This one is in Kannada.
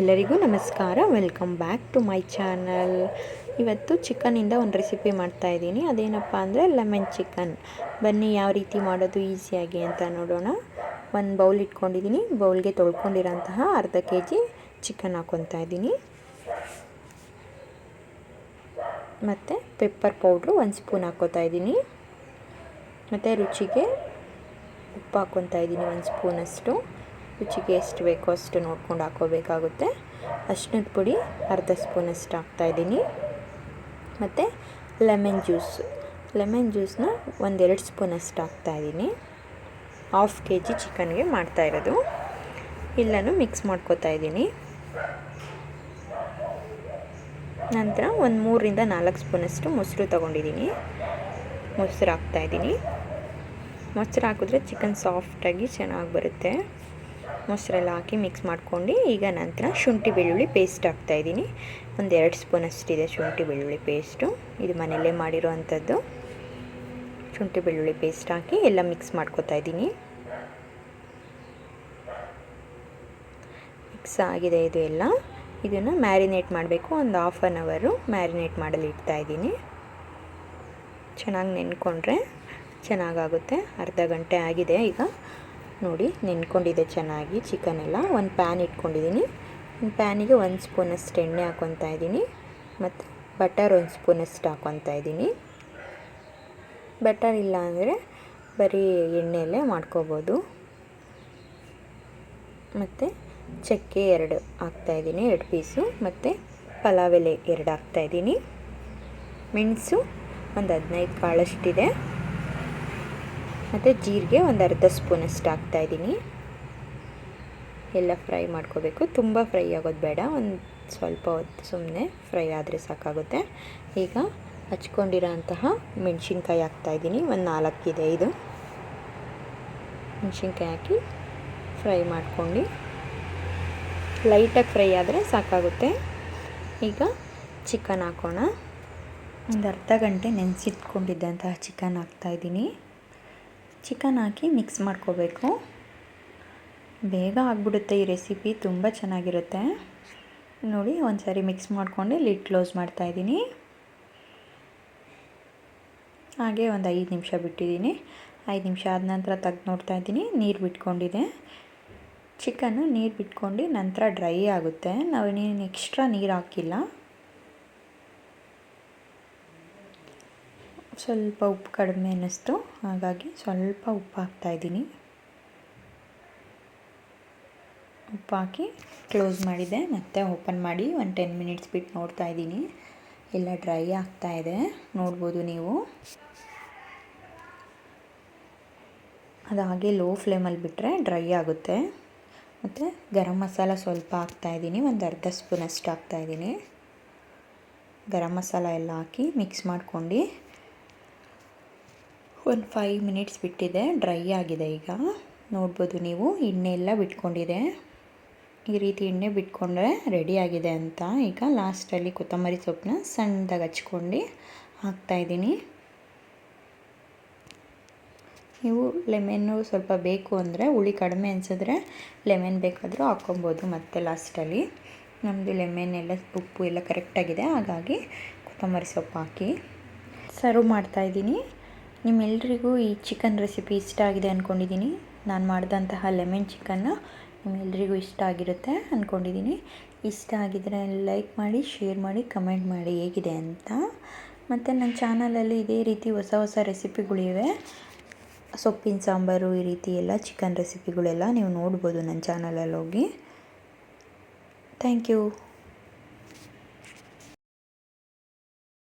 ಎಲ್ಲರಿಗೂ ನಮಸ್ಕಾರ. Welcome back to my channel ಇವತ್ತು ಚಿಕನಿಂದ ಒಂದು ರೆಸಿಪಿ ಮಾಡ್ತಾ ಇದ್ದೀನಿ. ಅದೇನಪ್ಪ ಅಂದರೆ ಲೆಮನ್ ಚಿಕನ್ ಬನ್ನಿ ಯಾವ ರೀತಿ ಮಾಡೋದು ಈಸಿಯಾಗಿ ಅಂತ ನೋಡೋಣ. ಒಂದು ಬೌಲ್ ಇಟ್ಕೊಂಡಿದ್ದೀನಿ. ಬೌಲ್ಗೆ ತೊಳ್ಕೊಂಡಿರೋಂತಹ ಅರ್ಧ ಕೆ ಜಿ ಚಿಕನ್ ಹಾಕ್ಕೊತಾ ಇದ್ದೀನಿ. ಮತ್ತು ಪೆಪ್ಪರ್ ಪೌಡ್ರು ಒಂದು ಸ್ಪೂನ್ ಹಾಕ್ಕೋತಾ ಇದ್ದೀನಿ. ಮತ್ತು ರುಚಿಗೆ ಉಪ್ಪು ಹಾಕ್ಕೊತಾ ಇದ್ದೀನಿ ಒಂದು ಸ್ಪೂನಷ್ಟು ರುಚಿಗೆ ಎಷ್ಟು ಬೇಕೋ ಅಷ್ಟು ನೋಡ್ಕೊಂಡು ಹಾಕೋಬೇಕಾಗುತ್ತೆ. ಅರ್ಶಿನದ ಪುಡಿ, ಅರ್ಧ ಸ್ಪೂನಷ್ಟು ಹಾಕ್ತಾಯಿದ್ದೀನಿ ಮತ್ತು ಲೆಮನ್ ಜ್ಯೂಸ್. ಲೆಮನ್ ಜ್ಯೂಸನ್ನ ಒಂದೆರಡು ಸ್ಪೂನಷ್ಟು ಹಾಕ್ತಾಯಿದ್ದೀನಿ ಹಾಫ್ ಕೆ ಜಿ ಚಿಕನ್ಗೆ ಮಾಡ್ತಾ ಇರೋದು. ಎಲ್ಲನೂ ಮಿಕ್ಸ್ ಮಾಡ್ಕೋತಾ ಇದ್ದೀನಿ. ನಂತರ ಒಂದು ಮೂರರಿಂದ ನಾಲ್ಕು ಸ್ಪೂನಷ್ಟು ಮೊಸರು ತೊಗೊಂಡಿದ್ದೀನಿ. ಮೊಸರು ಹಾಕ್ತಾಯಿದ್ದೀನಿ ಮೊಸರು ಹಾಕಿದ್ರೆ ಚಿಕನ್ ಸಾಫ್ಟಾಗಿ ಚೆನ್ನಾಗಿ ಬರುತ್ತೆ. ಮೊಸರೆಲ್ಲ ಹಾಕಿ ಮಿಕ್ಸ್ ಮಾಡ್ಕೊಂಡು ಈಗ ನಂತರ ಶುಂಠಿ ಬೆಳ್ಳುಳ್ಳಿ ಪೇಸ್ಟ್ ಹಾಕ್ತಾಯಿದ್ದೀನಿ ಒಂದು ಎರಡು ಸ್ಪೂನ್ ಅಷ್ಟಿದೆ ಶುಂಠಿ ಬೆಳ್ಳುಳ್ಳಿ ಪೇಸ್ಟು ಇದು ಮನೆಯಲ್ಲೇ ಮಾಡಿರೋ ಅಂಥದ್ದು ಶುಂಠಿ ಬೆಳ್ಳುಳ್ಳಿ ಪೇಸ್ಟ್ ಹಾಕಿ ಎಲ್ಲ ಮಿಕ್ಸ್ ಮಾಡ್ಕೊತಾ ಇದ್ದೀನಿ. ಮಿಕ್ಸ್ ಆಗಿದೆ ಇದು ಎಲ್ಲ. ಇದನ್ನು ಮ್ಯಾರಿನೇಟ್ ಮಾಡಬೇಕು. ಒಂದು ಹಾಫ್ ಆನ್ ಅವರು ಮ್ಯಾರಿನೇಟ್ ಮಾಡಲು ಇಡ್ತಾ ಇದ್ದೀನಿ. ಚೆನ್ನಾಗಿ ನೆನ್ಕೊಂಡ್ರೆ ಚೆನ್ನಾಗಾಗುತ್ತೆ. ಅರ್ಧ ಗಂಟೆ ಆಗಿದೆ ಈಗ. ನೋಡಿ, ನೆನ್ಕೊಂಡಿದೆ ಚೆನ್ನಾಗಿ ಚಿಕನ್ ಎಲ್ಲ ಒಂದು ಪ್ಯಾನ್ ಇಟ್ಕೊಂಡಿದ್ದೀನಿ ಒಂದು ಪ್ಯಾನಿಗೆ ಒಂದು ಸ್ಪೂನಷ್ಟು ಎಣ್ಣೆ ಹಾಕ್ಕೊತಾ ಇದ್ದೀನಿ ಮತ್ತು ಬಟರ್ ಒಂದು ಸ್ಪೂನಷ್ಟು ಹಾಕ್ಕೊತಾ ಇದ್ದೀನಿ ಬಟರ್ ಇಲ್ಲ ಅಂದರೆ ಬರೀ ಎಣ್ಣೆಯಲ್ಲೇ ಮಾಡ್ಕೋಬೋದು. ಮತ್ತು ಚಕ್ಕೆ ಎರಡು ಹಾಕ್ತಾಯಿದ್ದೀನಿ ಎರಡು ಪೀಸು ಮತ್ತು ಪಲಾವ್ ಎಲೆ ಎರಡು ಹಾಕ್ತಾಯಿದ್ದೀನಿ ಮೆಣಸು ಒಂದು ಹದಿನೈದು ಕಾಳಷ್ಟಿದೆ. ಮತ್ತು ಜೀರಿಗೆ ಒಂದು ಅರ್ಧ ಸ್ಪೂನಷ್ಟು ಹಾಕ್ತಾಯಿದ್ದೀನಿ ಎಲ್ಲ ಫ್ರೈ ಮಾಡ್ಕೋಬೇಕು. ತುಂಬ ಫ್ರೈ ಆಗೋದು ಬೇಡ. ಒಂದು ಸ್ವಲ್ಪ ಹೊತ್ತು ಸುಮ್ಮನೆ ಫ್ರೈ ಆದರೆ ಸಾಕಾಗುತ್ತೆ. ಈಗ ಹಚ್ಕೊಂಡಿರೋ ಅಂತಹ ಮೆಣಸಿನ್ಕಾಯಿ ಹಾಕ್ತಾಯಿದ್ದೀನಿ ಒಂದು ನಾಲ್ಕಿದೆ ಇದು ಮೆಣಸಿನ್ಕಾಯಿ ಹಾಕಿ ಫ್ರೈ ಮಾಡ್ಕೊಂಡು ಲೈಟಾಗಿ ಫ್ರೈ ಆದರೆ ಸಾಕಾಗುತ್ತೆ. ಈಗ ಚಿಕನ್ ಹಾಕೋಣ. ಒಂದು ಅರ್ಧ ಗಂಟೆ ನೆನೆಸಿಟ್ಕೊಂಡಿದ್ದಂತಹ ಚಿಕನ್ ಹಾಕ್ತಾಯಿದ್ದೀನಿ ಚಿಕನ್ ಹಾಕಿ ಮಿಕ್ಸ್ ಮಾಡ್ಕೋಬೇಕು. ಬೇಗ ಆಗಿಬಿಡುತ್ತೆ ಈ ರೆಸಿಪಿ, ತುಂಬ ಚೆನ್ನಾಗಿರುತ್ತೆ. ನೋಡಿ ಒಂದು ಸಾರಿ ಮಿಕ್ಸ್ ಮಾಡಿಕೊಂಡು ಲಿಡ್ ಕ್ಲೋಸ್ ಮಾಡ್ತಾಯಿದ್ದೀನಿ ಹಾಗೆ ಒಂದು ಐದು ನಿಮಿಷ ಬಿಟ್ಟಿದ್ದೀನಿ. ಐದು ನಿಮಿಷ ಆದ ನಂತರ ತೆಗ್ದು ನೋಡ್ತಾ ಇದ್ದೀನಿ. ನೀರು ಬಿಟ್ಕೊಂಡಿದೆ. ಚಿಕನ್ನು ನೀರು ಬಿಟ್ಕೊಂಡು ನಂತರ ಡ್ರೈ ಆಗುತ್ತೆ. ನಾವು ನಾವೇನೇನು ಎಕ್ಸ್ಟ್ರಾ ನೀರು ಹಾಕಿಲ್ಲ. ಸ್ವಲ್ಪ ಉಪ್ಪು ಕಡಿಮೆ ಅನ್ನಿಸ್ತು. ಹಾಗಾಗಿ ಸ್ವಲ್ಪ ಉಪ್ಪು ಹಾಕ್ತಾಯಿದ್ದೀನಿ ಉಪ್ಪು ಹಾಕಿ ಕ್ಲೋಸ್ ಮಾಡಿದೆ. ಮತ್ತೆ ಓಪನ್ ಮಾಡಿ ಒಂದು ಟೆನ್ ಮಿನಿಟ್ಸ್ ಬಿಟ್ಟು ನೋಡ್ತಾ ಇದ್ದೀನಿ. ಎಲ್ಲ ಡ್ರೈ ಆಗ್ತಾ ಇದೆ. ನೋಡ್ಬೋದು ನೀವು. ಅದು ಹಾಗೆ ಲೋ ಫ್ಲೇಮಲ್ಲಿ ಬಿಟ್ಟರೆ ಡ್ರೈ ಆಗುತ್ತೆ. ಮತ್ತು ಗರಂ ಮಸಾಲ ಸ್ವಲ್ಪ ಹಾಕ್ತಾಯಿದ್ದೀನಿ ಒಂದು ಅರ್ಧ ಸ್ಪೂನಷ್ಟು ಹಾಕ್ತಾಯಿದ್ದೀನಿ ಗರಂ ಮಸಾಲ ಎಲ್ಲ ಹಾಕಿ ಮಿಕ್ಸ್ ಮಾಡ್ಕೊಂಡು ಒಂದು ಫೈವ್ ಮಿನಿಟ್ಸ್ ಬಿಟ್ಟಿದೆ ಡ್ರೈ ಆಗಿದೆ ಈಗ. ನೋಡ್ಬೋದು ನೀವು, ಎಣ್ಣೆ ಎಲ್ಲ ಬಿಟ್ಕೊಂಡಿದೆ. ಈ ರೀತಿ ಎಣ್ಣೆ ಬಿಟ್ಕೊಂಡ್ರೆ ರೆಡಿ ಆಗಿದೆ ಅಂತ. ಈಗ ಲಾಸ್ಟಲ್ಲಿ ಕೊತ್ತಂಬರಿ ಸೊಪ್ಪನ್ನ ಸಣ್ಣದಾಗಿ ಹಚ್ಕೊಂಡು ಹಾಕ್ತಾಯಿದ್ದೀನಿ ನೀವು ಲೆಮೆನ್ನು ಸ್ವಲ್ಪ ಬೇಕು ಅಂದರೆ, ಹುಳಿ ಕಡಿಮೆ ಅನಿಸಿದ್ರೆ ಲೆಮೆನ್ ಬೇಕಾದರೂ ಹಾಕ್ಕೊಬೋದು ಮತ್ತೆ ಲಾಸ್ಟಲ್ಲಿ ನಮ್ಮದು ಲೆಮೆನ್ ಎಲ್ಲ, ಉಪ್ಪು ಎಲ್ಲ ಕರೆಕ್ಟಾಗಿದೆ ಹಾಗಾಗಿ ಕೊತ್ತಂಬರಿ ಸೊಪ್ಪು ಹಾಕಿ. ಸರ್ವ್ ಮಾಡ್ತಾಯಿದ್ದೀನಿ ನಿಮ್ಮೆಲ್ರಿಗೂ ಈ ಚಿಕನ್ ರೆಸಿಪಿ ಇಷ್ಟ ಆಗಿದೆ ಅಂದ್ಕೊಂಡಿದ್ದೀನಿ ನಾನು ಮಾಡಿದಂತಹ ಲೆಮನ್ ಚಿಕನ್ನು ನಿಮ್ಮೆಲ್ಲರಿಗೂ ಇಷ್ಟ ಆಗಿರುತ್ತೆ ಅಂದ್ಕೊಂಡಿದ್ದೀನಿ ಇಷ್ಟ ಆಗಿದ್ದರೆ ಲೈಕ್ ಮಾಡಿ ಶೇರ್ ಮಾಡಿ ಕಮೆಂಟ್ ಮಾಡಿ ಹೇಗಿದೆ ಅಂತ. ಮತ್ತು ನನ್ನ ಚಾನಲಲ್ಲಿ ಇದೇ ರೀತಿ ಹೊಸ ಹೊಸ ರೆಸಿಪಿಗಳಿವೆ ಸೊಪ್ಪಿನ ಸಾಂಬಾರು ಈ ರೀತಿ ಎಲ್ಲ ಚಿಕನ್ ರೆಸಿಪಿಗಳೆಲ್ಲ ನೀವು ನೋಡ್ಬೋದು ನನ್ನ ಚಾನಲಲ್ಲಿ ಹೋಗಿ. Thank you